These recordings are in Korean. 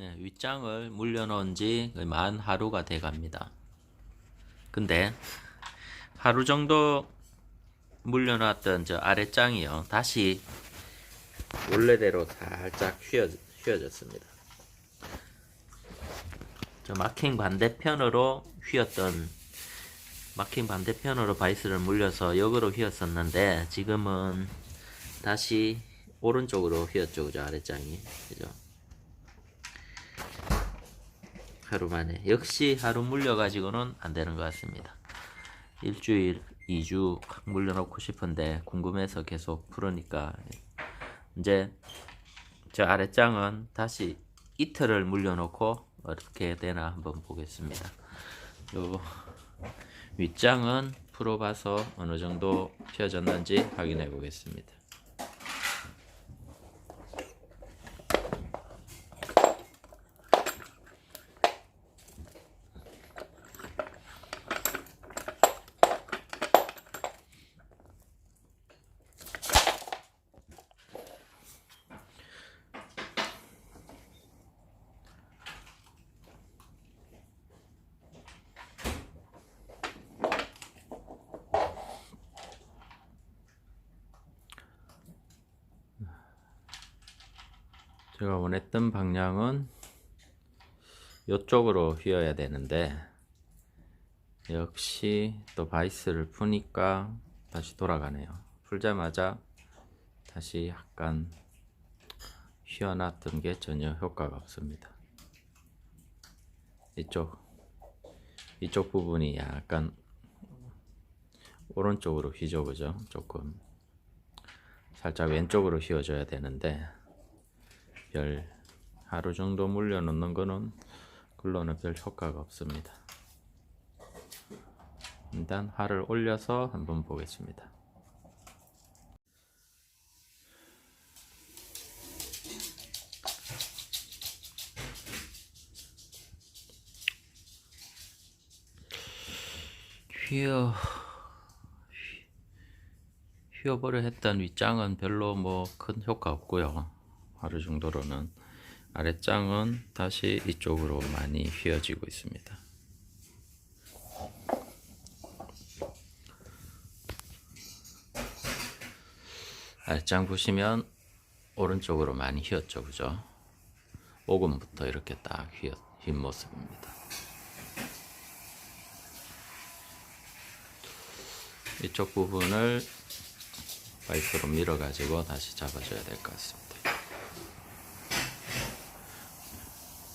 네, 윗장을 물려놓은 지만 하루가 돼 갑니다. 근데 하루 정도 물려놨던 저 아랫장이요. 다시 원래대로 살짝 휘어, 휘어졌습니다. 저 마킹 반대편으로 휘었던 마킹 반대편으로 바이스를 물려서 역으로 휘었었는데 지금은 다시 오른쪽으로 휘었죠 그죠 아랫장이 그죠 하루 만에. 역시 하루 물려가지고는 안 되는 것 같습니다. 일주일 2주 물려놓고 싶은데 궁금해서 계속 풀으니까. 이제 저 아랫장은 다시 이틀을 물려놓고 어떻게 되나 한번 보겠습니다. 요 윗장은 풀어봐서 어느 정도 펴졌는지 확인해 보겠습니다 제가 원했던 방향은 이쪽으로 휘어야 되는데 역시 또 바이스를 푸니까 다시 돌아가네요. 풀자마자 다시 약간 휘어놨던 게 전혀 효과가 없습니다. 이쪽 이쪽 부분이 약간 오른쪽으로 휘죠 그죠? 조금 살짝 왼쪽으로 휘어져야 되는데 별 하루 정도 물려 놓는 거는 글로는 별 효과가 없습니다. 일단 활을 올려서 한번 보겠습니다. 휘어 휘어버려 했던 윗장은 별로 뭐 큰 효과 없고요. 하루 정도로는 아랫장은 다시 이쪽으로 많이 휘어지고 있습니다. 아랫장 보시면 오른쪽으로 많이 휘었죠, 그죠? 오금부터 이렇게 딱 휘어, 흰 모습입니다. 이쪽 부분을 파이프로 밀어 가지고 다시 잡아줘야 될 것 같습니다.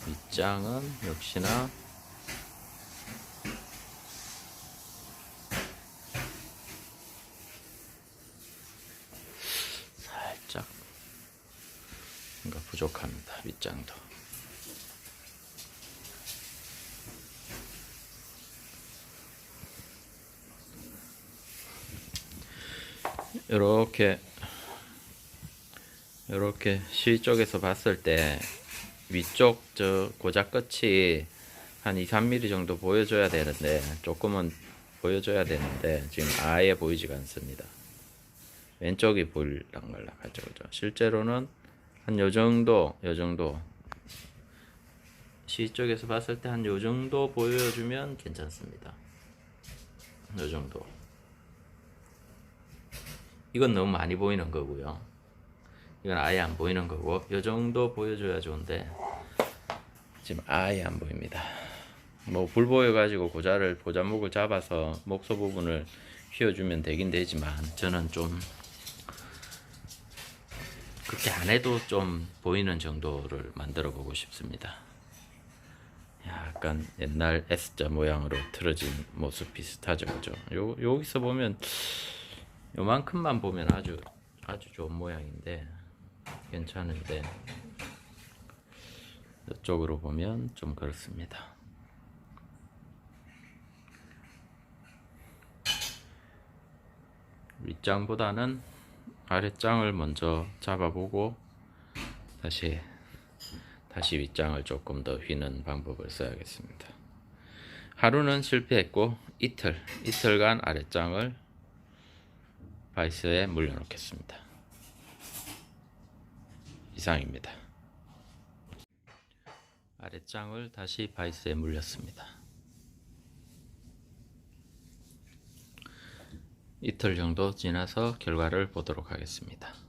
윗장은 역시나 살짝 뭔가 부족합니다. 윗장도. 이렇게 이렇게 시 쪽에서 봤을 때 위쪽 저 고작 끝이 한 2, 3mm 정도 보여줘야 되는데 조금은 보여줘야 되는데 지금 아예 보이지가 않습니다. 왼쪽이 보일랑말랑하죠, 그죠? 실제로는 한 요 정도, 요 정도 시 쪽에서 봤을 때 한 요 정도 보여주면 괜찮습니다. 요 정도. 이건 너무 많이 보이는 거고요. 이건 아예 안 보이는 거고 요 정도 보여줘야 좋은데 지금 아예 안 보입니다. 뭐 불 보여 가지고 고자를 고자목을 잡아서 목소 부분을 휘어주면 되긴 되지만 저는 좀 그렇게 안 해도 좀 보이는 정도를 만들어 보고 싶습니다. 약간 옛날 S자 모양으로 틀어진 모습 비슷하죠, 그죠? 요 여기서 보면 요만큼만 보면 아주 아주 좋은 모양인데 괜찮은데 이쪽으로 보면 좀 그렇습니다. 윗장보다는 아랫장을 먼저 잡아보고 다시 다시 윗장을 조금 더 휘는 방법을 써야겠습니다. 하루는 실패했고 이틀 이틀간 아랫장을 바이스에 물려놓겠습니다. 이상입니다. 아랫장을 다시 바이스에 물렸습니다. 이틀 정도 지나서 결과를 보도록 하겠습니다.